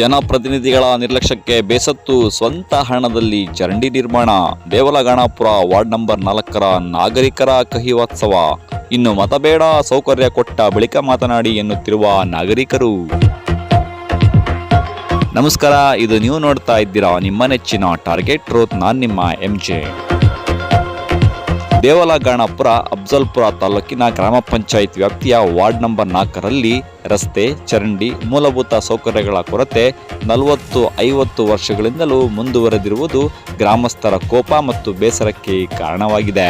ಜನಪ್ರತಿನಿಧಿಗಳ ನಿರ್ಲಕ್ಷ್ಯಕ್ಕೆ ಬೇಸತ್ತು ಸ್ವಂತ ಹಣದಲ್ಲಿ ಚರಂಡಿ ನಿರ್ಮಾಣ. ದೇವಲಗಾಣಾಪುರ ವಾರ್ಡ್ ನಂಬರ್ ನಾಲ್ಕರ ನಾಗರಿಕರ ಕಹಿವಾತ್ಸವ. ಇನ್ನು ಮತಬೇಡ, ಸೌಕರ್ಯ ಕೊಟ್ಟ ಬಳಿಕ ಮಾತನಾಡಿ ಎನ್ನುತ್ತಿರುವ ನಾಗರಿಕರು. ನಮಸ್ಕಾರ, ಇದು ನೀವು ನೋಡ್ತಾ ಇದ್ದೀರಾ ನಿಮ್ಮ ನೆಚ್ಚಿನ ಟಾರ್ಗೆಟ್ ಟ್ರೋತ್ ನಾನು ನಿಮ್ಮ ಎಂ ಜೆ ದೇವಲಗಾಣಪುರ ಅಫ್ಜಲ್ಪುರ ತಾಲೂಕಿನ ಗ್ರಾಮ ಪಂಚಾಯತ್ ವ್ಯಾಪ್ತಿಯ ವಾರ್ಡ್ ನಂಬರ್ ನಾಲ್ಕರಲ್ಲಿ ರಸ್ತೆ, ಚರಂಡಿ, ಮೂಲಭೂತ ಸೌಕರ್ಯಗಳ ಕೊರತೆ ನಲವತ್ತು, ಐವತ್ತು ವರ್ಷಗಳಿಂದಲೂ ಮುಂದುವರೆದಿರುವುದು ಗ್ರಾಮಸ್ಥರ ಕೋಪ ಮತ್ತು ಬೇಸರಕ್ಕೆ ಕಾರಣವಾಗಿದೆ.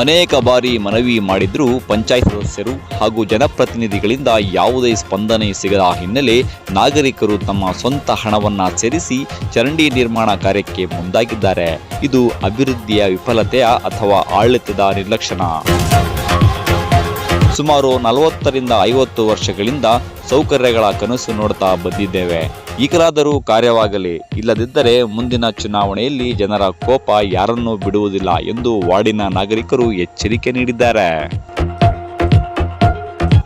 ಅನೇಕ ಬಾರಿ ಮನವಿ ಮಾಡಿದ್ರೂ ಪಂಚಾಯತ್ ಸದಸ್ಯರು ಹಾಗೂ ಜನಪ್ರತಿನಿಧಿಗಳಿಂದ ಯಾವುದೇ ಸ್ಪಂದನೆ ಸಿಗದ ಹಿನ್ನೆಲೆ ನಾಗರಿಕರು ತಮ್ಮ ಸ್ವಂತ ಹಣವನ್ನು ಸೇರಿಸಿ ಚರಂಡಿ ನಿರ್ಮಾಣ ಕಾರ್ಯಕ್ಕೆ ಮುಂದಾಗಿದ್ದಾರೆ. ಇದು ಅಭಿವೃದ್ಧಿಯ ವಿಫಲತೆಯ ಅಥವಾ ಆಡಳಿತದ ನಿರ್ಲಕ್ಷಣ. ಸುಮಾರು ನಲವತ್ತರಿಂದ ಐವತ್ತು ವರ್ಷಗಳಿಂದ ಸೌಕರ್ಯಗಳ ಕನಸು ನೋಡ್ತಾ ಬಂದಿದ್ದೇವೆ. ಈಗಲಾದರೂ ಕಾರ್ಯವಾಗಲಿ, ಇಲ್ಲದಿದ್ದರೆ ಮುಂದಿನ ಚುನಾವಣೆಯಲ್ಲಿ ಜನರ ಕೋಪ ಯಾರನ್ನೂ ಬಿಡುವುದಿಲ್ಲ ಎಂದು ವಾರ್ಡಿನ ನಾಗರಿಕರು ಎಚ್ಚರಿಕೆ ನೀಡಿದ್ದಾರೆ.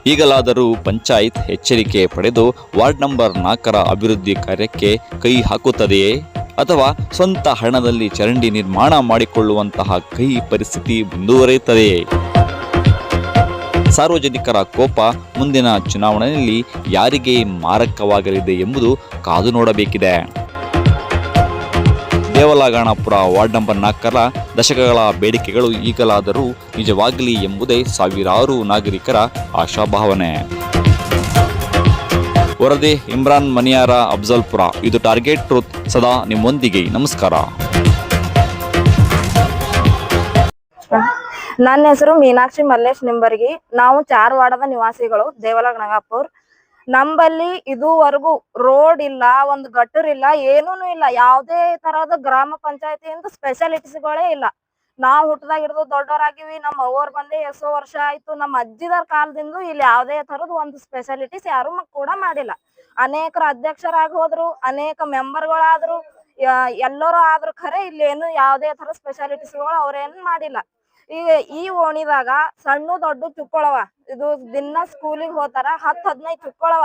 ಈಗಲಾದರೂ ಪಂಚಾಯತ್ ಎಚ್ಚರಿಕೆ ಪಡೆದು ವಾರ್ಡ್ ನಂಬರ್ ನಾಲ್ಕರ ಅಭಿವೃದ್ಧಿ ಕಾರ್ಯಕ್ಕೆ ಕೈ ಹಾಕುತ್ತದೆಯೇ? ಅಥವಾ ಸ್ವಂತ ಹಣದಲ್ಲಿ ಚರಂಡಿ ನಿರ್ಮಾಣ ಮಾಡಿಕೊಳ್ಳುವಂತಹ ಕೈ ಪರಿಸ್ಥಿತಿ ಮುಂದುವರಿಯುತ್ತದೆಯೇ? ಸಾರ್ವಜನಿಕರ ಕೋಪ ಮುಂದಿನ ಚುನಾವಣೆಯಲ್ಲಿ ಯಾರಿಗೆ ಮಾರಕವಾಗಲಿದೆ ಎಂಬುದು ಕಾದು ನೋಡಬೇಕಿದೆ. ದೇವಲಗಾಣಪುರ ವಾರ್ಡ್ ನಂಬರ್ ನಾಲ್ಕರ ದಶಕಗಳ ಬೇಡಿಕೆಗಳು ಈಗಲಾದರೂ ನಿಜವಾಗಲಿ ಎಂಬುದೇ ಸಾವಿರಾರು ನಾಗರಿಕರ ಆಶಾಭಾವನೆ. ವರದಿ ಇಮ್ರಾನ್ ಮನಿಯಾರ ಅಫ್ಜಲ್ಪುರ. ಇದು ಟಾರ್ಗೆಟ್ ಟ್ರೂತ್. ಸದಾ ನಿಮ್ಮೊಂದಿಗೆ. ನಮಸ್ಕಾರ. ನನ್ನ ಹೆಸರು ಮೀನಾಕ್ಷಿ ಮಲ್ಲೇಶ್ ನಿಂಬರ್ಗಿ. ನಾವು ಚಾರವಾಡದ ನಿವಾಸಿಗಳು ದೇವಲಗ ನಗಾಪುರ್ ನಂಬಲ್ಲಿ ಇದುವರೆಗೂ ರೋಡ್ ಇಲ್ಲ, ಒಂದು ಗಟ್ಟರ್ ಇಲ್ಲ, ಏನೂನು ಇಲ್ಲ. ಯಾವುದೇ ತರಹದ ಗ್ರಾಮ ಪಂಚಾಯತಿಯಿಂದ ಸ್ಪೆಷಾಲಿಟೀಸ್ಗಳೇ ಇಲ್ಲ. ನಾವು ಹುಟ್ಟದಾಗ ಹಿಡಿದು ದೊಡ್ಡವರಾಗಿವಿ ನಮ್ಮ ಅವ್ವರ್ ಬಂದೆ ಎಷ್ಟೋ ವರ್ಷ ಆಯ್ತು ನಮ್ಮ ಅಜ್ಜಿದರ ಕಾಲದಿಂದ ಇಲ್ಲಿ ಯಾವುದೇ ತರದ ಒಂದು ಸ್ಪೆಷಾಲಿಟೀಸ್ ಯಾರು ಕೂಡ ಮಾಡಿಲ್ಲ. ಅನೇಕರ ಅಧ್ಯಕ್ಷರಾಗಿ ಹೋದ್ರು, ಅನೇಕ ಮೆಂಬರ್ಗಳಾದ್ರು ಎಲ್ಲರೂ ಆದ್ರೂ ಖರೆ ಇಲ್ಲಿ ಏನು ಯಾವುದೇ ತರ ಸ್ಪೆಷಾಲಿಟೀಸ್ಗಳು ಅವ್ರೇನ್ ಮಾಡಿಲ್ಲ. ಈಗ ಈ ಓಣಿದಾಗ ಸಣ್ಣ ದೊಡ್ಡ ಚುಕ್ಕೊಳವ. ಇದು ದಿನ ಸ್ಕೂಲಿಗೆ ಹೋತಾರ ಹತ್ ಹದಿನೈದು ಚುಕ್ಕೊಳವ.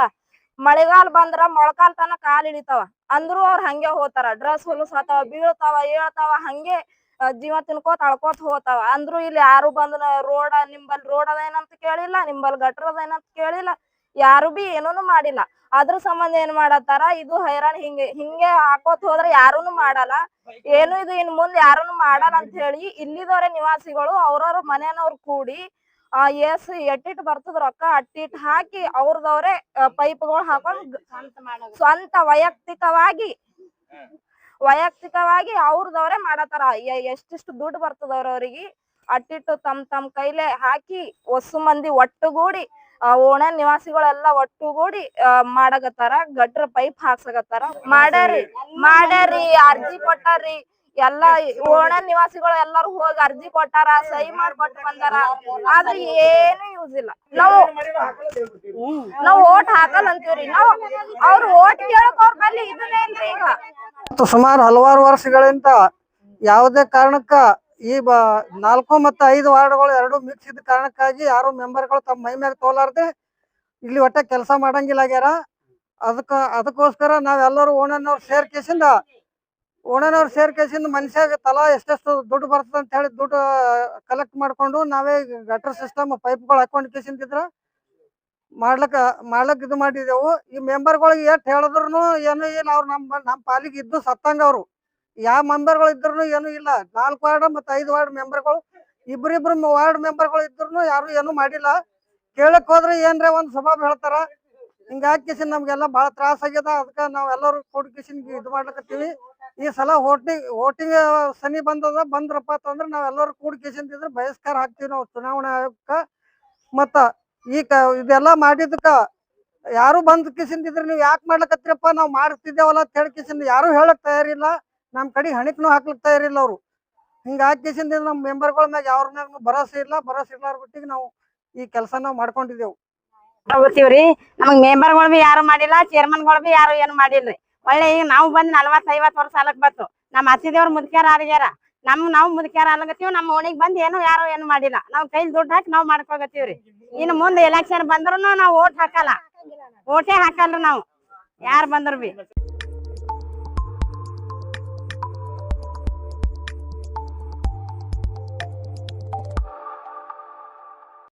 ಮಳೆಗಾಲ ಬಂದ್ರ ಮೊಳಕಾಲ್ ತನ ಕಾಲ್ ಇಳಿತಾವ. ಅಂದ್ರೂ ಅವ್ರ ಹಂಗೆ ಹೋತಾರ. ಡ್ರೆಸ್ ಹೊಲಸಾತಾವ, ಬೀಳ್ತಾವ, ಏಳ್ತಾವ, ಹಂಗೆ ಜೀವ ತಿನ್ಕೋತ ಅಳ್ಕೋತ ಹೋತಾವ. ಅಂದ್ರೂ ಇಲ್ಲಿ ಯಾರು ಬಂದ್ರ ರೋಡ್, ನಿಂಬಲ್ ರೋಡ್ ಅದೇನಂತ ಕೇಳಿಲ್ಲ, ನಿಂಬಲ್ ಗಟ್ರ ಅದೇನಂತ ಕೇಳಿಲ್ಲ. ಯಾರು ಬಿ ಏನೂನು ಮಾಡಿಲ್ಲ. ಅದ್ರ ಸಂಬಂಧ ಏನ್ ಮಾಡತ್ತಾರ? ಇದು ಹೈರಾಣ ಹಿಂಗೆ ಹಿಂಗೆ ಹಾಕೋತ್ ಹೋದ್ರ ಯಾರುನು ಮಾಡಲ್ಲ. ಏನು ಇದು ಇನ್ ಮುಂದ್ ಯಾರೂನು ಮಾಡಲ್ಲ ಅಂತ ಹೇಳಿ ಇಲ್ಲಿದವ್ರೆ ನಿವಾಸಿಗಳು ಅವ್ರವ್ರ ಮನೆಯವ್ರು ಕೂಡಿ, ಆ ಎಸ್ ಎಟ್ಟಿಟ್ ಬರ್ತದ ರೊಕ್ಕ ಅಟ್ಟಿಟ್ ಹಾಕಿ ಅವ್ರದವ್ರೆ ಪೈಪ್ಗಳು ಹಾಕೊಂಡ್ ಸ್ವಂತ ವೈಯಕ್ತಿಕವಾಗಿ ವೈಯಕ್ತಿಕವಾಗಿ ಅವ್ರದವ್ರೆ ಮಾಡತ್ತಾರ. ಎಷ್ಟಿಷ್ಟು ದುಡ್ಡು ಬರ್ತದ ಅವ್ರವ್ರಿಗೆ ಅಟ್ಟಿಟ್ಟು ತಮ್ ತಮ್ ಕೈಲೆ ಹಾಕಿ ಹೊಸ ಮಂದಿ ಒಟ್ಟುಗೂಡಿ ಓಣ ನಿವಾಸಿಗಳೆಲ್ಲ ಒಟ್ಟುಗೂಡಿ ಆ, ಮಾಡಕತ್ತಾರ ಗಟ್ರ ಪೈಪ್ ಹಾಕ್ಸಕತ್ತಾರ. ಮಾಡ್ಯಾರಿ ಮಾಡ್ಯಾರಿ ಅರ್ಜಿ ಕೊಟ್ಟಾರಿ. ಎಲ್ಲಾ ಓಣ ನಿವಾಸಿಗಳು ಎಲ್ಲಾರು ಹೋಗಿ ಅರ್ಜಿ ಕೊಟ್ಟಾರ ಸಹಿ ಮಾಡ್ಕೊಟ್ಟು ಬಂದಾರ. ಆದ್ರೆ ಏನು ಯೂಸ್ ಇಲ್ಲ. ನಾವು ನಾವ್ ಓಟ್ ಹಾಕಲ್ಲ ಅಂತೀವ್ರಿ. ನಾವು ಅವ್ರು ಓಟ್ ಕೇಳಕ್ ಅವ್ರ ಬಲ್ಲಿ ಇದನ್ನೇನ್ರಿ ಈಗ. ಸುಮಾರು ಹಲವಾರು ವರ್ಷಗಳಿಂದ ಯಾವುದೇ ಕಾರಣಕ್ಕ ಈ ಬ ನಾಲ್ಕು ಮತ್ತು ಐದು ವಾರ್ಡ್ಗಳು ಎರಡು ಮಿಕ್ಸ್ ಇದ್ದ ಕಾರಣಕ್ಕಾಗಿ ಯಾರು ಮೆಂಬರ್ಗಳು ತಮ್ಮ ಮೈ ಮ್ಯಾಗ ತೋಲಾರ್ದೆ ಇಲ್ಲಿ ಒಟ್ಟೆ ಕೆಲಸ ಮಾಡಂಗಿಲ್ಲ ಆಗ್ಯಾರ. ಅದಕ್ಕ, ಅದಕ್ಕೋಸ್ಕರ ನಾವೆಲ್ಲರೂ ಓಣನವ್ರು ಸೇರ್ಕೇಸಿಂದ ಓಣನವ್ರು ಸೇರ್ಕೇಸಿಂದ ಮನುಷ್ಯಾಗ ತಲಾ ಎಷ್ಟೆಷ್ಟು ದುಡ್ಡು ಬರ್ತದೆ ಅಂತ ಹೇಳಿ ದುಡ್ಡು ಕಲೆಕ್ಟ್ ಮಾಡ್ಕೊಂಡು ನಾವೇ ಗಟರ್ ಸಿಸ್ಟಮ್ ಪೈಪ್ಗಳು ಹಾಕೊಂಡು ಕೇಸಿಂದಿದ್ರ ಮಾಡ್ಲಕ್ಕ, ಮಾಡ್ಲಕ್ ಇದು ಮಾಡಿದೆವು. ಈ ಮೆಂಬರ್ಗಳಿಗೆ ಎಷ್ಟು ಹೇಳಿದ್ರು ಏನು ಇಲ್ಲ. ಅವ್ರು ನಮ್ಮ ನಮ್ಮ ಪಾಲಿಗೆ ಇದ್ದು ಸತ್ತಂಗ ಅವ್ರು. ಯಾವ ಮೆಂಬರ್ಗಳು ಇದ್ರು ಏನು ಇಲ್ಲ. ನಾಲ್ಕು ವಾರ್ಡ್ ಮತ್ತೆ ಐದು ವಾರ್ಡ್ ಮೆಂಬರ್ಗಳು ಇಬ್ರಿಬ್ರು ವಾರ್ಡ್ ಮೆಂಬರ್ಗಳು ಇದ್ರು ಯಾರು ಏನು ಮಾಡಿಲ್ಲ. ಕೇಳಕ್ ಹೋದ್ರೆ ಏನ್ರ ಒಂದ್ ಸ್ವಭಾವ ಹೇಳ್ತಾರ. ಹಿಂಗ ಹಾಕಿಸಿ ನಮ್ಗೆಲ್ಲ ಬಹಳ ತ್ರಾಸ ಆಗ್ಯದ. ಅದಕ್ಕ ನಾವ್ ಎಲ್ಲರೂ ಕೂಡಿ ಕಿಸಿನ್ ಇದು ಮಾಡ್ಲಕತ್ತೀವಿ. ಈ ಸಲ ವೋಟಿಂಗ್ ವೋಟಿಂಗ್ ಸನಿ ಬಂದದ, ಬಂದ್ರಪ್ಪ ಅಂತಂದ್ರ ನಾವೆಲ್ಲರೂ ಕೂಡಿ ಕಿಸಿನ್ ಇದ್ರೆ ಬಹಿಷ್ಕಾರ ಹಾಕ್ತಿವಿ ನಾವು ಚುನಾವಣಾ ಆಯೋಗಕ್ಕ. ಮತ್ತ ಈ ಕ, ಇದೆಲ್ಲ ಮಾಡಿದಕ್ಕ ಯಾರು ಬಂದ್ ಕಿಸಿಂದಿದ್ರೆ ನೀವು ಯಾಕೆ ಮಾಡ್ಲಕತ್ತಿರಪ್ಪ? ನಾವು ಮಾಡ್ತಿದ್ದೇವಲ್ಲ ಅಂತ ಹೇಳಿ ಯಾರು ಹೇಳಕ್ ತಯಾರಿಲ್ಲ. ನಮ್ ಕಡೆ ಹಣಕ್ಕೂ ಹಾಕ್ಲಿಕ್ ತಯಾರಿಲ್ಲ ಅವ್ರು. ಹಿಂಗಾಗಿ ನಮ್ ಮೆಂಬರ್ಗಳ ಮ್ಯಾಗ ಅವ್ರ ಮ್ಯಾಗ ಭರೋಸೆ ಇಲ್ಲ ಭರೋಸೆ ಇರ್ಲಾರ ಬಿಟ್ಟಿಗೆ ನಾವು ಈ ಕೆಲಸ ನಾವು ಮಾಡ್ಕೊಂಡಿದ್ದೇವು ಹೋಗ್ತೀವ್ರಿ ನಮಗ್ ಮೆಂಬರ್ಗಳು ಯಾರು ಮಾಡಿಲ್ಲ ಚೇರ್ಮನ್ಗಳು ಬಿ ಯಾರು ಏನು ಮಾಡಿಲ್ರಿ. ಒಳ್ಳೆ ಈಗ ನಾವು ಬಂದ್ ನಲ್ವತ್ ಐವತ್ ವರ್ಷ ಸಾಲಕ್ ಬತ್ತು ನಮ್ಮ ಅತ್ತಿದೇವ್ರ ಮುದ್ಕ್ಯಾರ ಆಗ್ಯಾರ ನಮ್, ನಾವು ಮುದ್ಕ್ಯಾರ ಅಲ್ಲಗತ್ತೀವಿ ನಮ್ಮ ಓಣಿಗ್ ಬಂದ್ ಏನು ಯಾರು ಏನು ಮಾಡಿಲ್ಲ. ನಾವ್ ಕೈಲಿ ದುಡ್ಡು ಹಾಕಿ ನಾವ್ ಮಾಡ್ಕೋಗತ್ತೀವ್ರಿ ಇನ್ನು ಮುಂದೆ ಎಲೆಕ್ಷನ್ ಬಂದ್ರು ನಾವ್ ಓಟ್ ಹಾಕಲ್ಲ. ಓಟೇ ಹಾಕಲ್ರಿ ನಾವು. ಯಾರ್ ಬಂದ್ರು ಬಿ